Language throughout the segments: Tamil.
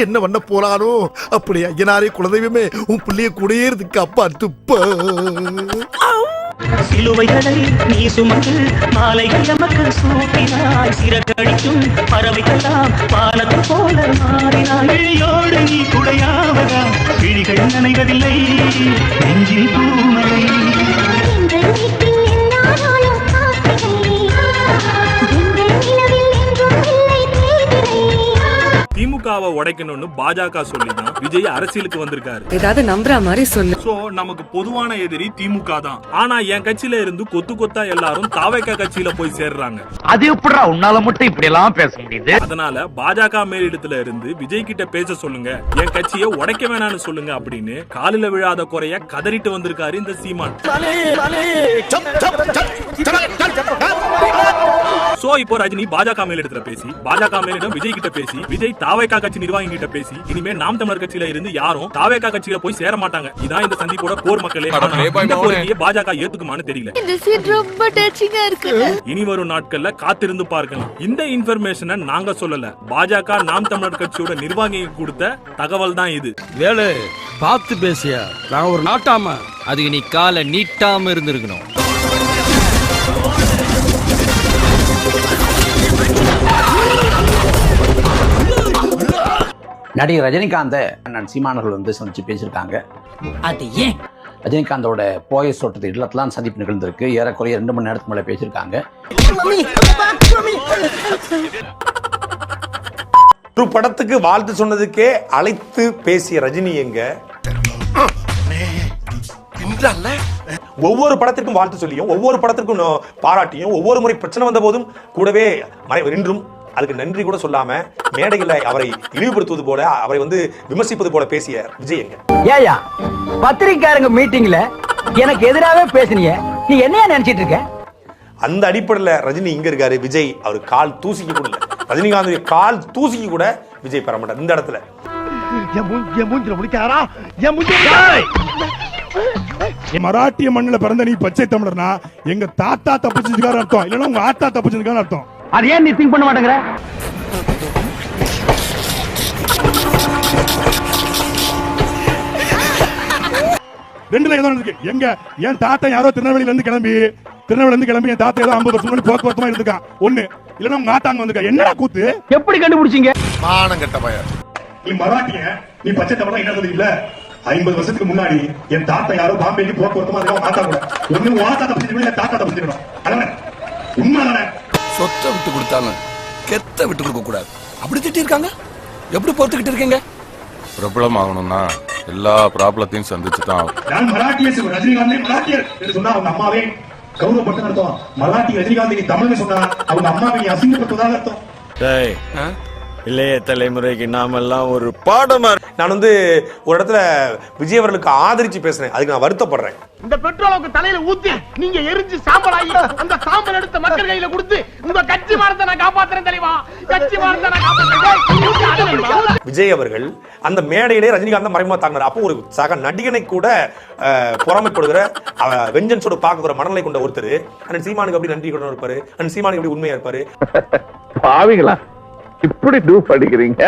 என்ன பண்ண போறானோ? அப்படி ஐயனாரே குலதெய்வமே உன் பிள்ளைய கூடயே இருக்கு அப்பா துப்ப சிலுவைகளை நீ சுமந்து மாலைகள் நமக்கு சூட்டினாய். சிறகடிக்கும் பறவைகளாம் வானத்து போல மாறினாய். விழியோடு நீ குடையாவதா விழிகள் நனைவதில்லை. நெஞ்சில் பூமலை. திமுகவை உடைக்கணும்னு பாஜக சொல்லி தான் விஜய் அரசியலுக்கு வந்திருக்காரு ஏதாவது நம்புற மாதிரி சொல்லு சோ நமக்கு பொதுவான எதிரி திமுக தான் ஆனா என் கட்சியில இருந்து கொத்து கொத்தா எல்லாரும் தாவேக்கா கட்சியில போய் சேர்றாங்க அது எப்படிடா உன்னால மட்டும் இப்படி எல்லாம் பேச முடியுது அதனால பாஜக மேலிடத்துல இருந்து விஜய் கிட்ட பேச சொல்லுங்க என் கட்சியை உடைக்க வேணாம்னு சொல்லுங்க அப்படின்னு காலில விழாத குறைய கதறிட்டு வந்திருக்காரு இந்த சீமான் சோ இப்போ ரஜினி பாஜக மேலிடத்துல பேசி பாஜக மேலிடம் விஜய் கிட்ட பேசி விஜய் தாவேக்கா கட்சி நிர்வாகி கிட்ட பேசி இனிமே நாம் தமிழர் கட்சியில இருந்து யாரும் தாவேக்கா கட்சியில போய் சேர மாட்டாங்க. இதான் இந்த சந்திப்போட போர் மக்களே. இந்த கோரிக்கையை பாஜக ஏத்துக்குமான்னு தெரியல. இந்த சீட் ரொம்ப டச்சிங்கா இருக்கு. இனி வரும் நாட்கள்ல காத்திருந்து பார்க்கலாம். இந்த இன்ஃபர்மேஷனை நாங்க சொல்லல. பாஜக நாம் தமிழர் கட்சியோட நிர்வாகிக்கு கொடுத்த தகவல் தான் இது. வேலு பார்த்து பேசியா? நான் ஒரு நாட்டாம. அதுக்கு நீ காலை நீட்டாம இருந்திருக்கணும். நடிகர் ரஜினிகாந்த அண்ணன் சீமானர்கள் வந்து சந்திச்சு பேசியிருக்காங்க. அது ஏன்? ரஜினிகாந்தோட போய சோட்டத்து இல்லத்தெல்லாம் சந்திப்பு நிகழ்ந்திருக்கு. ஏறக்குறைய ரெண்டு மணி நேரத்துக்கு மேலே பேசியிருக்காங்க. ஒரு படத்துக்கு வாழ்த்து சொன்னதுக்கே அழைத்து பேசிய ரஜினி எங்க? ஒவ்வொரு படத்திற்கும் வாழ்த்து சொல்லியும் ஒவ்வொரு படத்திற்கும் பாராட்டியும் ஒவ்வொரு முறை பிரச்சனை வந்த போதும் கூடவே மறை நின்றும். அதுக்கு நன்றி கூட சொல்லாம மேடையில் அவரை இழிவுபடுத்துவது போல அவரை வந்து விமர்சிப்பது போல பேசிய விஜய் எங்க? ஏயா பத்திரிக்காரங்க மீட்டிங்ல எனக்கு எதிராகவே பேசுனீங்க நீ என்னையா நினைச்சிட்டு இருக்க? அந்த அடிப்படையில் ரஜினி இங்க இருக்காரு விஜய் அவர் கால் தூசிக்கு கூட ரஜினிகாந்த் கால் தூசிக்கு கூட விஜய் பெற மாட்டார் இந்த இடத்துல. மராட்டிய மண்ணுல பிறந்த நீ பச்சை தமிழர்னா எங்க தாத்தா தப்பிச்சிருக்காரு அர்த்தம் இல்லன்னா உங்க ஆத்தா தப்பிச்சிருக்காரு அர்த்தம். அது ஏன் நீ திங்க் பண்ண மாட்டேங்கிற? ரெண்டுல ஏதோ இருக்கு. எங்க? என் தாத்தா யாரோ திருநெல்வேலியில இருந்து கிளம்பி திருநெல்வேலியில இருந்து கிளம்பி என் தாத்தா ஏதோ ஐம்பது வருஷம் முன்னாடி போக்குவரத்துமா இருந்திருக்கான் ஒண்ணு இல்லன்னா உங்க ஆத்தாங்க வந்திருக்கா. என்னடா கூத்து? எப்படி கண்டுபிடிச்சீங்க? மானம் கெட்ட பையன். நீ மராட்டிய நீ பச்சை தமிழா என்ன இல்ல ஐம்பது வருஷத்துக்கு முன்னாடி என் தாத்தா யாரோ பாம்பேக்கு போக்குவரத்துமா இருக்கா ஆத்தா கூட. ஒண்ணு உன் ஆத்தா தப்பிச்சிருக்கணும் இல்ல தாத்தா தப்பிச்சிருக்கணும் அதானே? உண்மை தானே சொத்தை விட்டு கொடுத்தாலும் கெத்த விட்டு கொடுக்க கூடாது. அப்படி திட்டி இருக்காங்க எப்படி பொறுத்துக்கிட்டு இருக்கீங்க? பிரபலம் ஆகணும்னா எல்லா ப்ராப்ளத்தையும் சந்திச்சு தான். நான் மராட்டிய ரஜினிகாந்தே மராட்டியர் என்று சொன்னா அவங்க அம்மாவே கௌரவப்பட்டு அர்த்தம். மராட்டி ரஜினிகாந்த் நீ தமிழ்னு சொன்னா அவங்க அம்மாவை நீ அசிங்கப்பட்டதாக அர்த்தம். இளைய தலைமுறைக்கு நாமெல்லாம் ஒரு பாடமா நான் வந்து ஒரு இடத்துல விஜய் அவர்களுக்கு ஆதரிச்சு பேசுறேன். அதுக்கு நான் வருத்தப்படுறேன். இந்த பெட்ரோலுக்கு தலையில ஊத்தி நீங்க எரிஞ்சு சாம்பல் ஆகி அந்த சாம்பல் எடுத்த மக்கள் கையில கொடுத்து உங்க கட்சி மானத்தை நான் காப்பாத்துறேன் தெரியுமா? கட்சி மானத்தை நான் காப்பாத்துறேன். விஜய் அவர்கள் அந்த மேடையிலே ரஜினிகாந்த் மறைமுகமா தாங்கினார். அப்போ ஒரு சக நடிகனை கூட பொறாமைப்படுகிற வெஞ்சன்ஸோட பார்க்குற மனநிலை கொண்ட ஒருத்தர். அண்ணன் சீமானுக்கு அப்படி நன்றி கொண்டு இருப்பாரு? அண்ணன் சீமானுக்கு எப்படி உண்மையா இருப்பாரு? பாவிங்களா இப்படி டூ படிக்கிறீங்க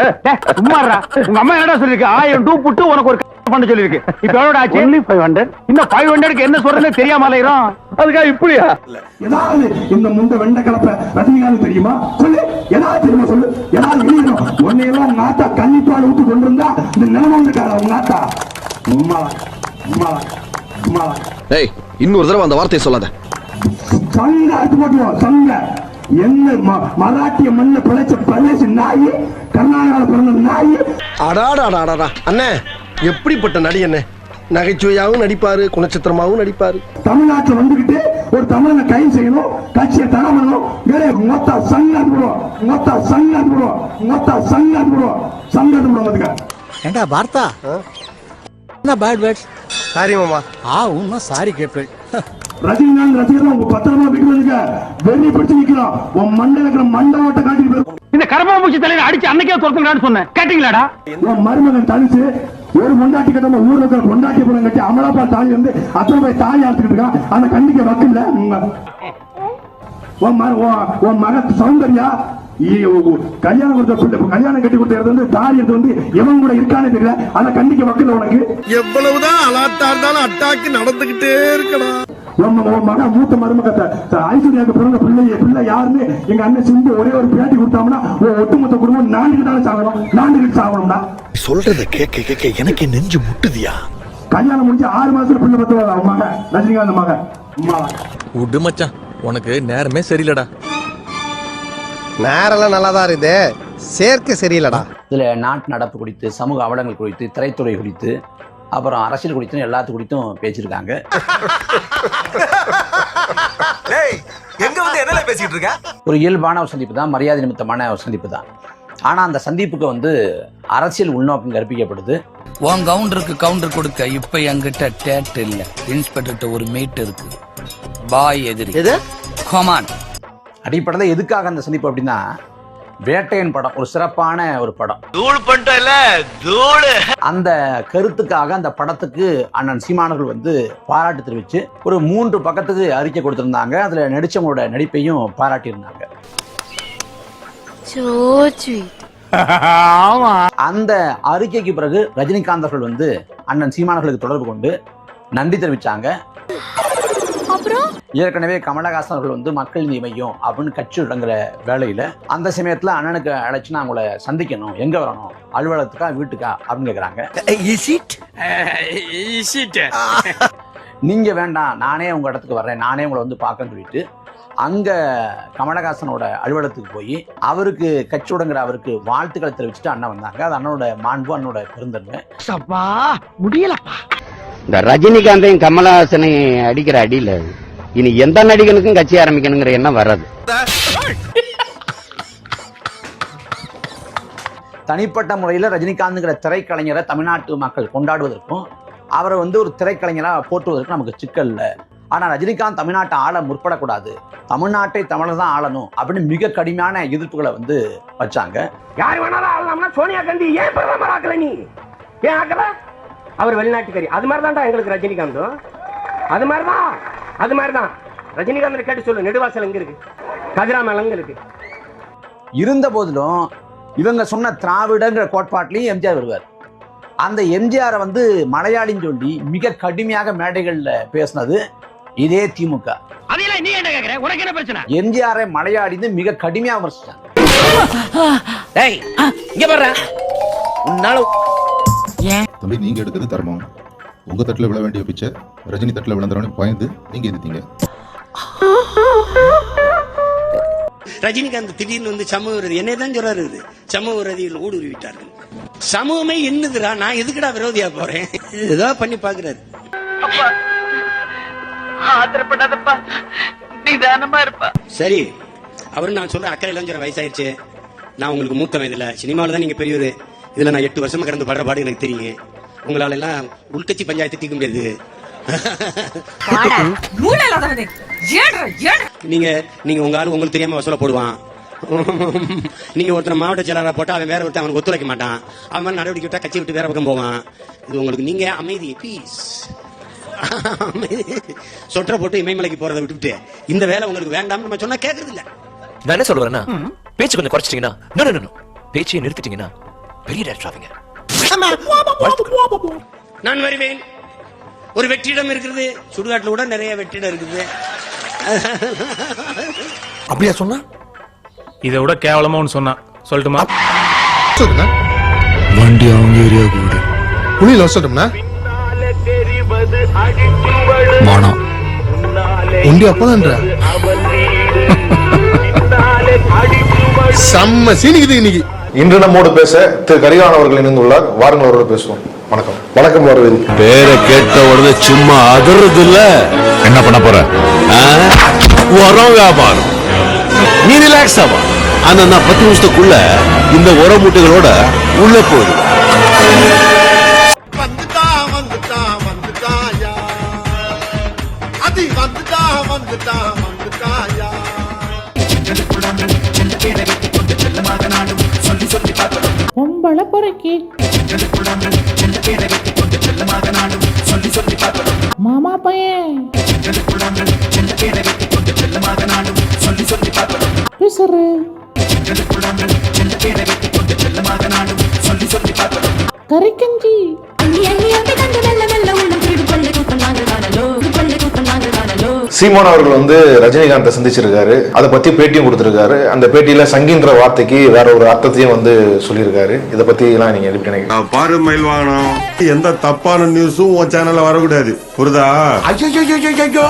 சும்மாடா உங்க அம்மா என்னடா சொல்லிருக்கு? ஆயிரம் டூ புட்டு உனக்கு ஒரு பண்ண சொல்லிருக்கு. இப்ப எவ்வளவு ஆச்சு? ஒன்லி ஃபைவ் ஹண்ட்ரட் இன்னும் ஃபைவ் ஹண்ட்ரட்க்கு என்ன சொல்றதுன்னு தெரியாம அலையிறோம். அதுக்காக இப்படியா? ஏதாவது இந்த முண்டை வெண்ட கலப்ப ரஜினிகாந்த் தெரியுமா? சொல்லு. ஏதாவது தெரியுமா சொல்லு? ஏதாவது எழுதணும் உன்னையெல்லாம் உங்க ஆத்தா கன்னிப்பால் ஊத்து கொண்டு இருந்தா இந்த நிலைமை இருக்காத உங்க ஆத்தா? உம்மாளா உம்மாளா உம்மாளா ஏய் இன்னொரு தடவை அந்த வார்த்தையை சொல்லாத. சங்க அறுத்து போட்டுவோம் சங்க என்ன ம- மராட்டிய மண்ண பிழைச்ச பழசு நாய் கர்நாடகாவில் பிறந்த நாய்? அடாடாடாடா அண்ணே எப்படிப்பட்ட நடி அண்ணே? நகைச்சுவையாகவும் நடிப்பாரு குணச்சித்திரமாகவும் நடிப்பாரு. தமிழ்நாட்டுல வந்துகிட்டு ஒரு தமிழனை கைது செய்யணும் கட்சியை தடை பண்ணணும் வேற மொத்தா சங்க போடுவோம் மொத்தா சங்க போடுவோம் மொத்தா சங்க போடுவோம் சங்கத்து போடுவோம் அதுக்கு ஏண்டா பார்த்தா என்ன பேட் வேர்ட்ஸ் சாரி மாமா. ஆ உன்னும் சாரி கேட்பேன் ரஜினிகாந்த் ரசிகர் உங்க பத்திரமா வீட்டுல இருக்க வெறி பிடிச்சு நிக்கிறோம் உன் மண்டல இருக்கிற மண்டவோட்ட காட்டிட்டு போயிரு. இந்த கரப்பாம்பூச்சி தலையில அடிச்சு அன்னைக்கே துரத்துங்களான்னு சொன்னேன். கேட்டீங்களாடா? உன் மருமகன் தனிச்சு ஒரு பொண்டாட்டி கட்டாம ஊர்ல இருக்கிற பொண்டாட்டி படம் கட்டி அமலாப்பா தாலி வந்து அத்தனை போய் தாலி ஆத்துக்கிட்டு இருக்கான். அந்த கண்டிக்க வக்கில்ல உங்க உன் மக உன் உன் மக சௌந்தர்யா கல்யாணம் கொடுத்த பிள்ளை கல்யாணம் கட்டி கொடுத்த இடத்துல வந்து தாலி எடுத்து வந்து எவன் கூட இருக்கானே தெரியல. அதை கண்டிக்க மக்கள் உனக்கு. எவ்வளவுதான் அலாட்டா இருந்தாலும் அட்டாக்கு நடந்துகிட்டே இருக்கலாம் மகன் மூத்த மருமகத்தை த- ஐஸ்வர்யாவுக்கு பிறந்த பிள்ளை பிள்ளை யாருன்னு எங்க அண்ணன் சிந்து ஒரே ஒரு பேட்டி கொடுத்தாங்கன்னா ஒட்டுமொத்த குடும்பம் நாண்டுகிட்டாலும் சாகணும் நாண்டுகிட்டு சாகணும்டா. சொல்றத கேட்க கேட்க எனக்கு நெஞ்சு முட்டுதியா? கல்யாணம் முடிஞ்சு ஆறு மாசத்துல பிள்ளை பத்துவா அவன் மகன்? ரஜினிகாந்த் அம்மா விடு மச்சான் உனக்கு நேரமே சரியில்லடா. நேரெல்லாம் நல்லாதான் இருக்குது. சேர்க்கை சரியில்லடா. இதுல நாட்டு நடப்பு குறித்து சமூக அவலங்கள் குறித்து திரைத்துறை குறித்து அப்புறம் அரசியல் குறித்து எல்லாத்து குறித்தும் பேசியிருக்காங்க. எங்க வந்து என்னல பேசிட்டு இருக்க? ஒரு இயல்பான ஒரு சந்திப்பு தான் மரியாதை நிமித்தமான ஒரு சந்திப்பு தான். ஆனா அந்த சந்திப்புக்கு வந்து அரசியல் உள்நோக்கம் கற்பிக்கப்படுது. உன் கவுண்டருக்கு கவுண்டர் கொடுக்க இப்ப என்கிட்ட டேட் இல்ல. இன்ஸ்பெக்டர் ஒரு மீட் இருக்கு. பாய் எதிரி. எது? கொமான் அடிப்படையில் எதுக்காக அந்த சந்திப்பு அப்படின்னா வேட்டையன் படம் ஒரு சிறப்பான ஒரு படம். அந்த கருத்துக்காக அந்த படத்துக்கு அண்ணன் சீமானர்கள் வந்து பாராட்டு தெரிவிச்சு ஒரு மூன்று பக்கத்துக்கு அறிக்கை கொடுத்திருந்தாங்க. அதுல நடிச்சவங்களோட நடிப்பையும் பாராட்டியிருந்தாங்க. அந்த அறிக்கைக்கு பிறகு ரஜினிகாந்த் அவர்கள் வந்து அண்ணன் சீமானர்களுக்கு தொடர்பு கொண்டு நன்றி தெரிவிச்சாங்க. ஏற்கனவே கமலஹாசன் அவர்கள் வந்து மக்கள் நீதி மையம் அப்படின்னு கட்சி தொடங்குற வேலையில அந்த சமயத்துல அண்ணனுக்கு அழைச்சு நான் உங்களை சந்திக்கணும். எங்க வரணும்? அலுவலகத்துக்கா வீட்டுக்கா? அப்படின்னு கேக்குறாங்க. நீங்க வேண்டாம் நானே உங்க இடத்துக்கு வர்றேன். நானே உங்களை வந்து பார்க்கன்னு சொல்லிட்டு அங்க கமலஹாசனோட அலுவலகத்துக்கு போய் அவருக்கு கட்சியுடங்கிற அவருக்கு வாழ்த்துக்களை தெரிவிச்சுட்டு அண்ணன் வந்தாங்க. அது அண்ணனோட மாண்பு அண்ணனோட பெருந்தன்மை. இந்த ரஜினிகாந்தையும் கமலஹாசனையும் அடிக்கிற அடியில இனி எந்த நடிகனுக்கும் கட்சி ஆரம்பிக்கணுங்கிற எண்ணம் வராது தனிப்பட்ட முறையில் ரஜினிகாந்த்ங்கிற திரைக்கலைஞரை தமிழ்நாட்டு மக்கள் கொண்டாடுவதற்கும் அவரை வந்து ஒரு திரைக்கலைஞராக போற்றுவதற்கும் நமக்கு சிக்கல் இல்லை. ஆனால் ரஜினிகாந்த் தமிழ்நாட்டை ஆள முற்படக்கூடாது. தமிழ்நாட்டை தமிழர் தான் ஆளணும் அப்படின்னு மிக கடுமையான எதிர்ப்புகளை வந்து வச்சாங்க. யார் வேணாலும் ஆளலாம்னா சோனியா காந்தி ஏன் பிரதமர் ஆக்கல நீ? ஏன் ஆக்கல? அவர் வெளிநாட்டுக்காரி. அது மாதிரி தான்டா எங்களுக்கு ரஜினிகாந்தும். அது மாதிரி தான் அது மாதிரி தான் ரஜினிகாந்த் கேட்டு சொல்லு நெடுவாசல் எங்க இருக்கு? கதிராமலம் எங்க இருக்கு? இருந்த போதிலும் இவங்க சொன்ன திராவிடங்கிற கோட்பாட்டிலையும் எம்ஜிஆர் வருவார். அந்த எம்ஜிஆரை வந்து மலையாளின்னு சொல்லி மிக கடுமையாக மேடைகளில் பேசினது இதே திமுக. அதையெல்லாம் நீ என்ன கேக்குற? உனக்கு என்ன பிரச்சனை? எம்ஜிஆரை மலையாளின்னு மிக கடுமையாக விமர்சிச்சாங்க. டேய் இங்க பாரு உன்னால தம்பி நீங்க எடுக்கிறது தர்மம். உங்க தட்டுல விழ வேண்டிய பிச்சை ரஜினி தட்டுல விழுந்துறோன்னு பயந்து நீங்க எதிர்த்தீங்க ரஜினிகாந்த் திடீர்னு வந்து சமூக விரோதி என்னை தான் சொல்றாரு இது. சமூக விரோதிகள் ஊடுருவி விட்டார்கள். சமூகமே என்னதுடா நான் எதுக்குடா விரோதியா போறேன்? ஏதோ பண்ணி பாக்குறாரு சரி அவரு நான் சொல்றேன் அக்கறை இளைஞர் வயசாயிருச்சு. நான் உங்களுக்கு மூத்த வயதுல சினிமாவில தான் நீங்க பெரியவர் இதுல நான் எட்டு வருஷமா கடந்து படுற பாடு எனக்கு தெரியும் உங்களால எல்லாம் உள்கட்சி பஞ்சாயத்து தீர்க்க முடியாது. நீங்க நீங்க உங்க ஆளு உங்களுக்கு தெரியாம வசூல போடுவான். நீங்க ஒருத்தர் மாவட்ட செயலாளர் போட்டா அவன் வேற ஒருத்தர் அவனுக்கு ஒத்துழைக்க மாட்டான். அவன் மேல நடவடிக்கை விட்டா கட்சி விட்டு வேற பக்கம் போவான். இது உங்களுக்கு நீங்க அமைதி பீஸ் சொற்ற போட்டு இமயமலைக்கு போறதை விட்டுவிட்டு இந்த வேலை உங்களுக்கு வேண்டாம்னு நம்ம சொன்னா கேக்குறது இல்ல நான் என்ன சொல்ல வரேன்னா பேச்சு கொஞ்சம் குறைச்சிட்டீங்கன்னா நோ நோ நோ பேச்சையை நிறுத்திட்டீங்கன்னா பெரிய டேரக்டர் ஆவீங்க. நான் வருவேன். ஒரு வெற்றிடம் இருக்கிறது. சுடுகாட்டுல கூட நிறைய வெற்றிடம் இருக்குது. அப்படியா சொன்னா? இதை விட கேவலமா ஒன்று சொன்னான் சொல்லட்டுமா? சொல்லுங்க. வண்டி அவங்க ஏரியாவுக்கு விடு புனியில சொல்லட்டும்னா மானம் உண்டி அப்பதான்ற. செம்ம சீனிக்குது இன்னைக்கு. இன்று நம்மோடு பேச திரு கரிகான் அவர்கள் இணைந்துள்ளார். வாருங்கள் அவரோட பேசுவோம். வணக்கம். வணக்கம் அரவிந்த் பேரை கேட்ட உடனே சும்மா அதறது இல்ல என்ன பண்ண போற? உரம் வியாபாரம். நீ ரிலாக்ஸ் ஆவா ஆனா நான் பத்து நிமிஷத்துக்குள்ள இந்த உர மூட்டைகளோட உள்ள போயிடு கரைக்கஞ்சி. சீமான் அவர்கள் வந்து ரஜினிகாந்தை சந்திச்சிருக்காரு. அதை பத்தி பேட்டியும் கொடுத்திருக்காரு. அந்த பேட்டியில சங்கின்ற வார்த்தைக்கு வேற ஒரு அர்த்தத்தையும் வந்து சொல்லியிருக்காரு. இதை பத்தி எல்லாம் நீங்க எப்படி நினைக்கிறீங்க? பாரு மயில் வாங்கணும் எந்த தப்பான நியூஸும் உன் சேனல்ல வரக்கூடாது. புரியுதா ஐயோ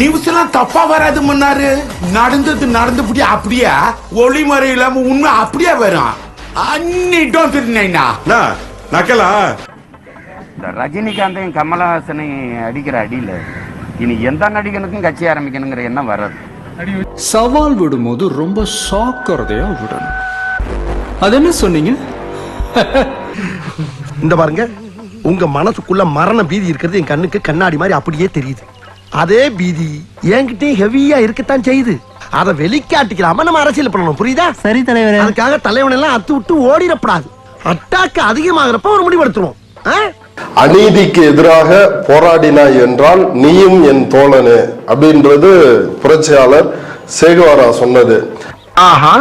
நியூஸ் எல்லாம் தப்பா வராது முன்னாரு. நடந்தது நடந்தபடி அப்படியே? ஒளிமறை இல்லாம உண்மை அப்படியே வரும்? அன்னிட்டும் திருநைனா என்ன, நக்கலா? ரஜினிகாந்தையும் கமலஹாசனையும் அடிக்கிற அடியில இனி எந்த நடிகனுக்கும் கட்சி ஆரம்பிக்கணுங்கிற எண்ணம் வராது. சவால் விடும்போது ரொம்ப சாக்கிறதையா விடணும். அது என்ன சொன்னீங்க? இந்த பாருங்க உங்க மனசுக்குள்ள மரண பீதி இருக்கிறது என் கண்ணுக்கு கண்ணாடி மாதிரி அப்படியே தெரியுது. அதே பீதி என்கிட்டயும் ஹெவியா இருக்கத்தான் செய்யுது. அதை வெளிக்காட்டிக்கலாம நம்ம அரசியல் பண்ணணும் புரியுதா? சரி தலைவர். அதுக்காக தலைவன் எல்லாம் அத்து விட்டு ஓடிடப்படாது. அட்டாக்கு அதிகமாகிறப்ப ஒரு முடிவெடுத்துருவோம். ஆ? அநீதிக்கு எதிராக போராடினாய் என்றால் நீயும் என் தோழனு அப்படின்றது புரட்சியாளர் சேகுவாரா சொன்னது. ஆஹா.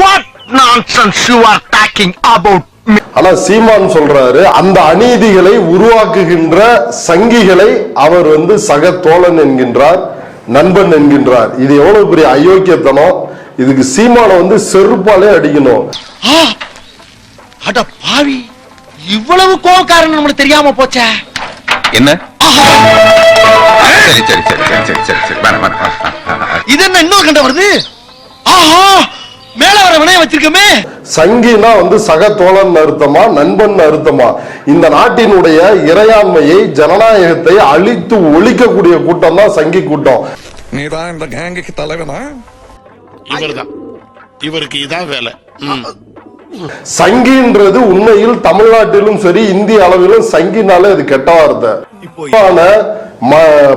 What nonsense you are talking about ஆனா சீமான் சொல்றாரு அந்த அநீதிகளை உருவாக்குகின்ற சங்கிகளை அவர் வந்து சக தோழன் என்கின்றார் நண்பன் என்கின்றார். இது எவ்வளவு பெரிய அயோக்கியத்தனம். இதுக்கு சீமான வந்து செருப்பாலே அடிக்கணும். அட பாவி. இவ்வளவு கோவக்காரன் நம்மளுக்கு தெரியாம போச்சே. என்ன? சரி சரி சரி சரி சரி சரி சரி இது என்ன இன்னொரு கண்ட வருது? ஆஹா. மேல வர வினைய வச்சிருக்கமே. சங்கினா வந்து சக தோழன் அர்த்தமா நண்பன் அர்த்தமா இந்த நாட்டினுடைய இறையாண்மையை ஜனநாயகத்தை அழித்து ஒழிக்கக்கூடிய கூட்டம் தான் சங்கி கூட்டம். நீதான் இந்த கேங்குக்கு தலைவனா? இவர்தான். இவருக்கு இதான் வேலை. சங்கின்றது உண்மையில் தமிழ்நாட்டிலும் சரி இந்திய அளவிலும் சங்கினாலே அது கெட்ட வார்த்தை.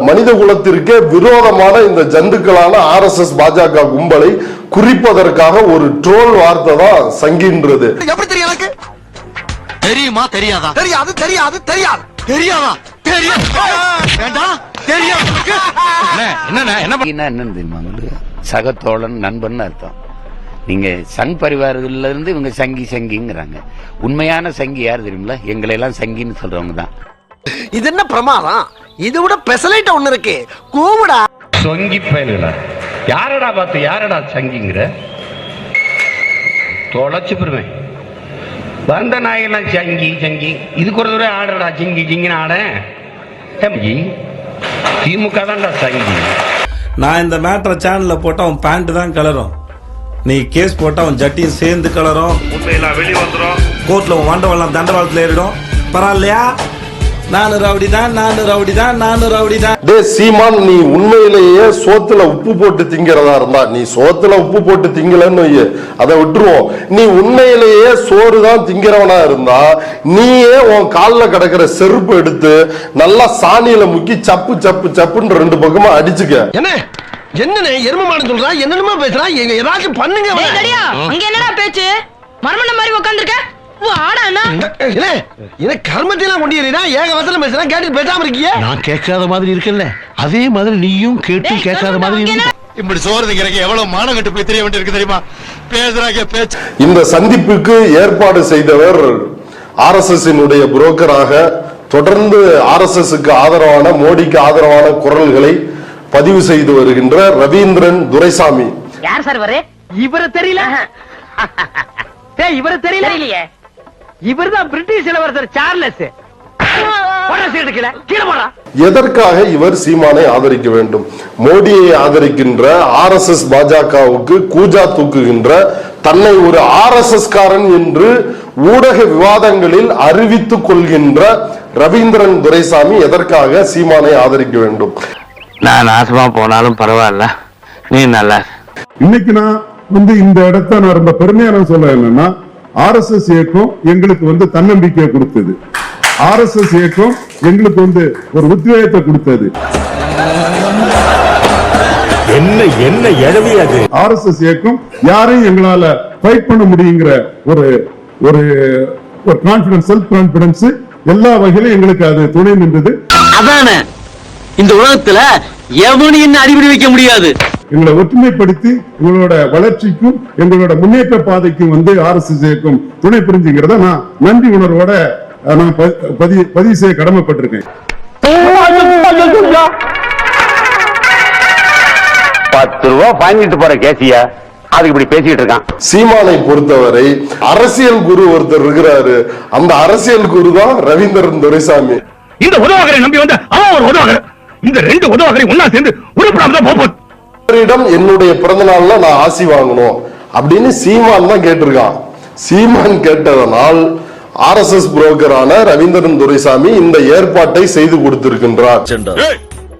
மனித குலத்திற்கே விரோதமான இந்த ஜந்துக்களான ஆர் எஸ் எஸ் பாஜக கும்பலை குறிப்பதற்காக ஒரு ட்ரோல் வார்த்தை தான் சங்கின்றது. எப்படி தெரியும் எனக்கு? தெரியுமா தெரியாதா? தெரியாது தெரியாது தெரியாது. தெரியாதா? தெரியும் வேண்டாம் தெரியும் என்னன்னு தெரியுமா உங்களுக்கு? சக தோழன் நண்பன் அர்த்தம். நீங்க சங் பரிவாரத்துல இருந்து இவங்க சங்கி சங்கிங்கிறாங்க. உண்மையான சங்கி யார் தெரியுங்களா எங்களை எல்லாம் சங்கின்னு சொல்றவங்க தான். இது என்ன பிரமாதம்? இது விட பெசலைட்ட ஒண்ணு இருக்கு. கூவுடா. சொங்கி பயலுகளா யாரடா பார்த்து யாரடா சங்கிங்கிற? தொலைச்சு பெருமை வந்த நாயெல்லாம் சங்கி சங்கி. இதுக்கு ஒரு தடவை ஆடுறடா. சிங்கி சிங்கின்னு ஆட. தம்பி திமுக தான்டா சங்கி. நான் இந்த மேட்டரை சேனல்ல போட்டா அவன் பேண்ட் தான் கலரும். நீ கேஸ் போட்டா அவன் ஜட்டியும் சேர்ந்து கலரும். உண்மையெல்லாம் வெளியே வந்துடும் கோர்ட்ல உன் வண்டவெல்லாம் தண்டவாளத்துல ஏறிடும். பரவாயில்லையா? நானு ரவுடி தான் நானு ரவுடி தான் நானு ரவுடி தான் டே சீமான் நீ உண்மையிலேயே சோத்துல உப்பு போட்டு திங்கிறதா இருந்தா நீ சோத்துல உப்பு போட்டு திங்கலன்னு அதை விட்டுருவோம். நீ உண்மையிலேயே சோறு தான் திங்கிறவனா இருந்தா நீயே உன் கால்ல கிடக்கிற செருப்பு எடுத்து நல்லா சாணியில முக்கி சப்பு சப்பு சப்புன்னு ரெண்டு பக்கமா அடிச்சுக்க. என்ன? என்னண்ணே எரும மாடு சொல்றா? என்னென்னமோ பேசுறா? எங்க ஏதாச்சும் பண்ணுங்க. அங்க என்னடா பேச்சு? மரமண்ட மாதிரி உட்காந்துருக்க வாடா என்ன என்ன கர்மத்தையெல்லாம் கொண்டு ஏக வசனம் பேசுறா? கேட்டு பேசாம இருக்கீங்க நான் கேட்காத மாதிரி இருக்கல அதே மாதிரி நீயும் கேட்டு கேட்காத மாதிரி இப்படி சோறு திங்கிறக்கு எவ்வளவு மானம் கட்டு போய் தெரிய வேண்டியிருக்கு தெரியுமா? பேசுறாங்க பேச்சு. இந்த சந்திப்புக்கு ஏற்பாடு செய்தவர் ஆர் எஸ் எஸ் புரோக்கராக தொடர்ந்து ஆர் எஸ் எஸ் ஆதரவான மோடிக்கு ஆதரவான குரல்களை பதிவு செய்து வருகின்ற ரவீந்திரன் துரைசாமி. யார் சார் வரே இவரு தெரியல. இவரு தெரியல. இல்லையே இவர்தான் பிரிட்டிஷ் இளவரசர் சார்லஸ். எதற்காக இவர் சீமானை ஆதரிக்க வேண்டும்? மோடியை ஆதரிக்கின்ற ஆர் எஸ் எஸ் பாஜகவுக்கு கூஜா தூக்குகின்ற தன்னை ஒரு ஆர் எஸ் எஸ் காரன் என்று ஊடக விவாதங்களில் அறிவித்துக் கொள்கின்ற ரவீந்திரன் துரைசாமி எதற்காக சீமானை ஆதரிக்க வேண்டும்? நான் நாசமா போனாலும் பரவாயில்ல. நீ நல்லா இன்னைக்கு நான் வந்து இந்த இடத்த நான் ரொம்ப பெருமையா நான் சொல்ல என்னன்னா ஆர்எஸ்எஸ் இயக்கம் எங்களுக்கு வந்து தன்னம்பிக்கையை கொடுத்தது. ஆர்எஸ்எஸ் இயக்கம் எங்களுக்கு வந்து ஒரு உத்வேகத்தை கொடுத்தது. என்ன என்ன எழவி அது? ஆர்எஸ்எஸ் இயக்கம் யாரையும் எங்களால ஃபைட் பண்ண முடியுங்கிற ஒரு ஒரு ஒரு கான்பிடன்ஸ் செல்ஃப் கான்பிடன்ஸ் எல்லா வகையிலும் எங்களுக்கு அது துணை நின்றது. அதானே? இந்த உலகத்துல எவனையும் அறிவுரை வைக்க முடியாது. எங்களை ஒற்றுமைப்படுத்தி எங்களோட வளர்ச்சிக்கும் எங்களோட முன்னேற்ற பாதைக்கும் வந்து ஆர்எஸ்எஸ் இயக்கம் துணை புரிஞ்சுங்கிறத நான் நன்றி உணர்வோட நான் பதிவு பதிவு செய்ய கடமைப்பட்டிருக்கேன். பத்து ரூபா வாங்கிட்டு போற கேசியா? அதுக்கு இப்படி பேசிட்டு இருக்கான். சீமானை பொறுத்தவரை அரசியல் குரு ஒருத்தர் இருக்கிறாரு. அந்த அரசியல் குரு தான் ரவீந்திரன் துரைசாமி. இந்த உதவாகரை நம்பி வந்த அவன் ஒரு உதவாகரை. இந்த ரெண்டு உதவாகரை ஒன்னா சேர்ந்து உருப்படாம தான் போப்போம் அவரிடம் என்னுடைய பிறந்த நாள்ல நான் ஆசி வாங்கணும் அப்படின்னு சீமான் தான் கேட்டிருக்கான். சீமான் கேட்டதனால் ஆர்எஸ்எஸ் புரோக்கரான ரவீந்திரன் துரைசாமி இந்த ஏற்பாட்டை செய்து கொடுத்திருக்கின்றார்.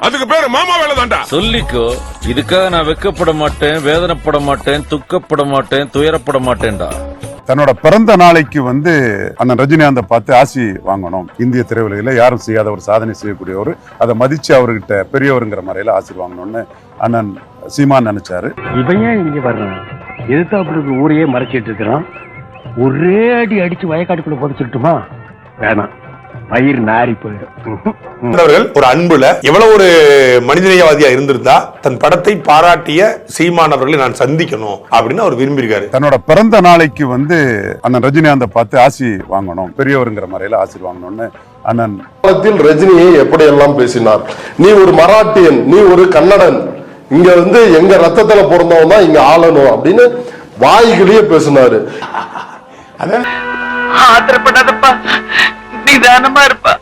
அதுக்கு பேரு மாமா வேலை தான்டா. சொல்லிக்கோ இதுக்காக நான் வெக்கப்பட மாட்டேன் வேதனைப்பட மாட்டேன் துக்கப்பட மாட்டேன் துயரப்பட மாட்டேன்டா. தன்னோட பிறந்த நாளைக்கு வந்து அண்ணன் ரஜினிகாந்தை பார்த்து ஆசி வாங்கணும். இந்திய திரையுலகில் யாரும் செய்யாத ஒரு சாதனை செய்யக்கூடியவர். அதை மதித்து அவர்கிட்ட பெரியவருங்கிற முறையில ஆசி வாங்கணும்னு அண்ணன் சீமான் நினைச்சாரு. இவன் ஏன் இங்க வர்றான் எதிர்த்தாப்புல ஊரையே மறைச்சிட்டு இருக்கிறான்? ஒரே அடி அடிச்சு வயக்காட்டுக்குள்ள புதைச்சிட்டுமா வேணாம். பயிர் நாரி போயிடும். அவர்கள் ஒரு அன்புல எவ்வளவு ஒரு மனிதநேயவாதியா இருந்திருந்தா தன் படத்தை பாராட்டிய சீமான் அவர்களை நான் சந்திக்கணும் அப்படின்னு அவர் விரும்பியிருக்காரு. தன்னோட பிறந்த நாளைக்கு வந்து அண்ணன் ரஜினிகாந்தை பார்த்து ஆசி வாங்கணும் பெரியவருங்கிற முறையில ஆசி வாங்கணும்னு அண்ணன் காலத்தில் ரஜினியை எப்படியெல்லாம் பேசினார்? நீ ஒரு மராட்டியன் நீ ஒரு கன்னடன் இங்க வந்து எங்க ரத்தத்துல பிறந்தவன் தான் இங்க ஆளணும் அப்படின்னு வாய்கிலேயே பேசினாரு. ஆத்திரப்படாதப்பா. நிதானமா இருப்பா.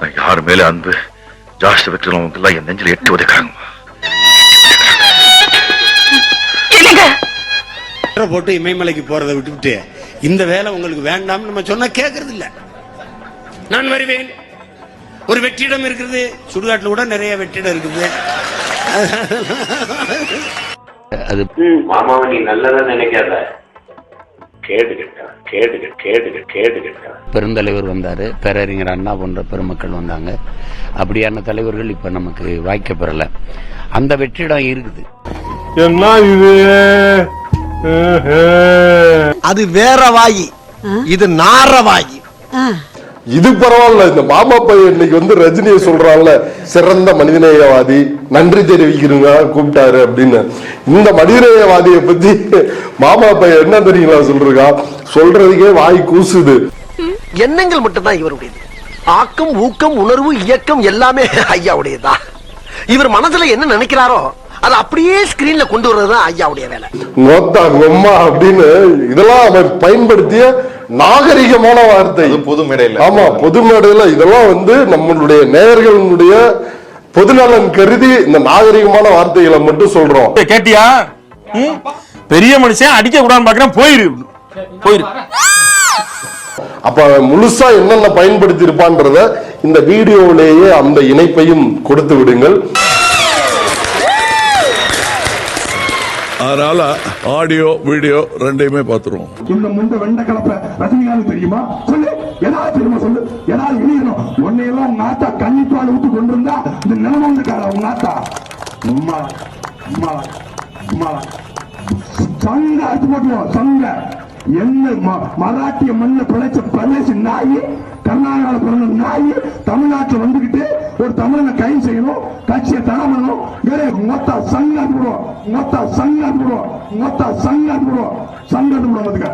நான் யார் மேல அன்பு ஜாஸ்தி வைக்கிறவங்க எல்லாம் என் நெஞ்சில எட்டு உதைக்கிறாங்க போட்டு இமயமலைக்கு போறதை விட்டுவிட்டு இந்த வேலை உங்களுக்கு வேண்டாம் நம்ம சொன்னா கேட்கறது இல்ல நான் வருவேன். ஒரு வெற்றிடம் இருக்கிறது சுடுகாட்டுல கூட நிறைய வெற்றிடம் இருக்குது. அது மாமாவை நீ நல்லதா நினைக்காத. பெருந்தலைவர் வந்தாரு பேரறிஞர் அண்ணா போன்ற பெருமக்கள் வந்தாங்க. அப்படியான தலைவர்கள் இப்ப நமக்கு வாய்க்க பெறல. அந்த வெற்றிடம் இருக்குது. என்ன இது? அது வேற வாயி. இது நார வாயி. இது பரவாயில்ல இந்த மாமா பையன் இன்னைக்கு வந்து ரஜினியை சொல்றான்ல சிறந்த மனிதநேயவாதி நன்றி தெரிவிக்கிறீங்க கூப்பிட்டாரு அப்படின்னு. இந்த மனிதநேயவாதியை பத்தி மாமா பையன் என்ன தெரியுங்களா சொல்றான் சொல்றதுக்கே வாய் கூசுது. எண்ணங்கள் மட்டும்தான் இவருடையது. ஆக்கம் ஊக்கம் உணர்வு இயக்கம் எல்லாமே ஐயாவுடையதா? இவர் மனசுல என்ன நினைக்கிறாரோ அதை அப்படியே ஸ்கிரீன்ல கொண்டு வர்றதுதான் ஐயாவுடைய வேலை. நோத்தா கொம்மா அப்படின்னு இதெல்லாம் அவர் பயன்படுத்திய நாகரிகமான வார்த்தை பொது மேடையில். ஆமா பொது மேடையில இதெல்லாம் வந்து நம்மளுடைய நேயர்களுடைய பொதுநலன் கருதி இந்த நாகரிகமான வார்த்தைகளை மட்டும் சொல்றோம். கேட்டியா? பெரிய மனுஷன் அடிக்க கூடாதுன்னு பாக்குறேன் போயிரு. போயிரு. அப்ப முழுசா என்னென்ன பயன்படுத்தி இருப்பான்றத இந்த வீடியோவிலேயே அந்த இணைப்பையும் கொடுத்து விடுங்கள். அதனால ஆடியோ வீடியோ ரெண்டையுமே பார்த்துருவோம். இந்த முண்ட வெண்ட கலப்பை ரஜினிகாந்த் தெரியுமா? சொல்லு ஏதாவது தெரியுமா சொல்லு? ஏதாவது எழுதணும் உன்னையெல்லாம் உங்க ஆத்தா கன்னிப்பால் ஊத்து கொண்டிருந்தா இந்த நிலைமை இருக்காரா உங்க ஆத்தா. உம்மா உம்மா உம்மா சங்க அடிச்சு போட்டுவோம் சங்க. என்ன ம- மராட்டிய மண்ண பிழைச்ச பிரதேச நாய் கர்நாடகாவில் பிறந்த நாய் தமிழ்நாட்டில் வந்துகிட்டு ஒரு தமிழனை கைது செய்யணும் கட்சியை தரமணும் வேற மொத்த சங்கம் போடுவோம் மொத்த சங்கம் போடுவோம் மொத்த சங்கம் போடுவோம் சங்கம் போடுவோம் அதுக்கு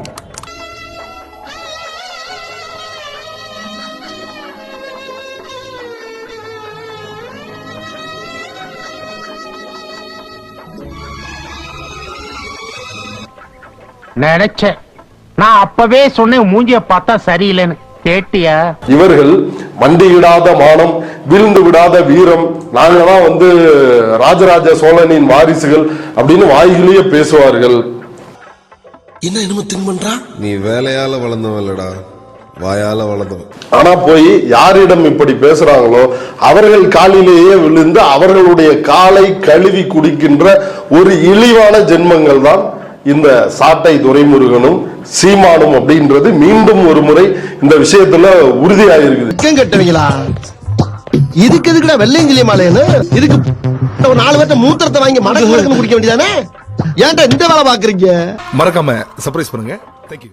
நினைச்சேன். நான் அப்பவே சொன்னேன் மூஞ்சிய பார்த்தா சரியில்லைன்னு. கேட்டியா? இவர்கள் மண்டியிடாத மானம் வீழ்ந்து விடாத வீரம் நாங்கெல்லாம் வந்து ராஜராஜ சோழனின் வாரிசுகள் அப்படின்னு வாய்கிலேயே பேசுவார்கள். என்ன என்னமோ திங்க் பண்றா? நீ வேலையால வளர்ந்தவன்லடா வாயால வளர்ந்தவன். ஆனா போய் யாரிடம் இப்படி பேசுறாங்களோ அவர்கள் காலிலேயே விழுந்து அவர்களுடைய காலை கழுவி குடிக்கின்ற ஒரு இழிவான ஜென்மங்கள் தான் இந்த சாட்டை துரைமுருகனும் சீமானும் அப்படின்றது மீண்டும் ஒரு முறை இந்த விஷயத்துல உறுதியாயிருக்குது. கட்டுவீங்களா? இதுக்கு எதுக்குடா வெள்ளையங்கிலி மாலைன்னு? இதுக்கு ஒரு நாலு பேர்த்த மூத்திரத்தை வாங்கி மடக்கு மடக்குன்னு குடிக்க வேண்டியதானே? ஏன்டா இந்த வேலை பாக்குறீங்க மறக்காம சர்ப்ரைஸ் பண்ணுங்க. தேங்க்யூ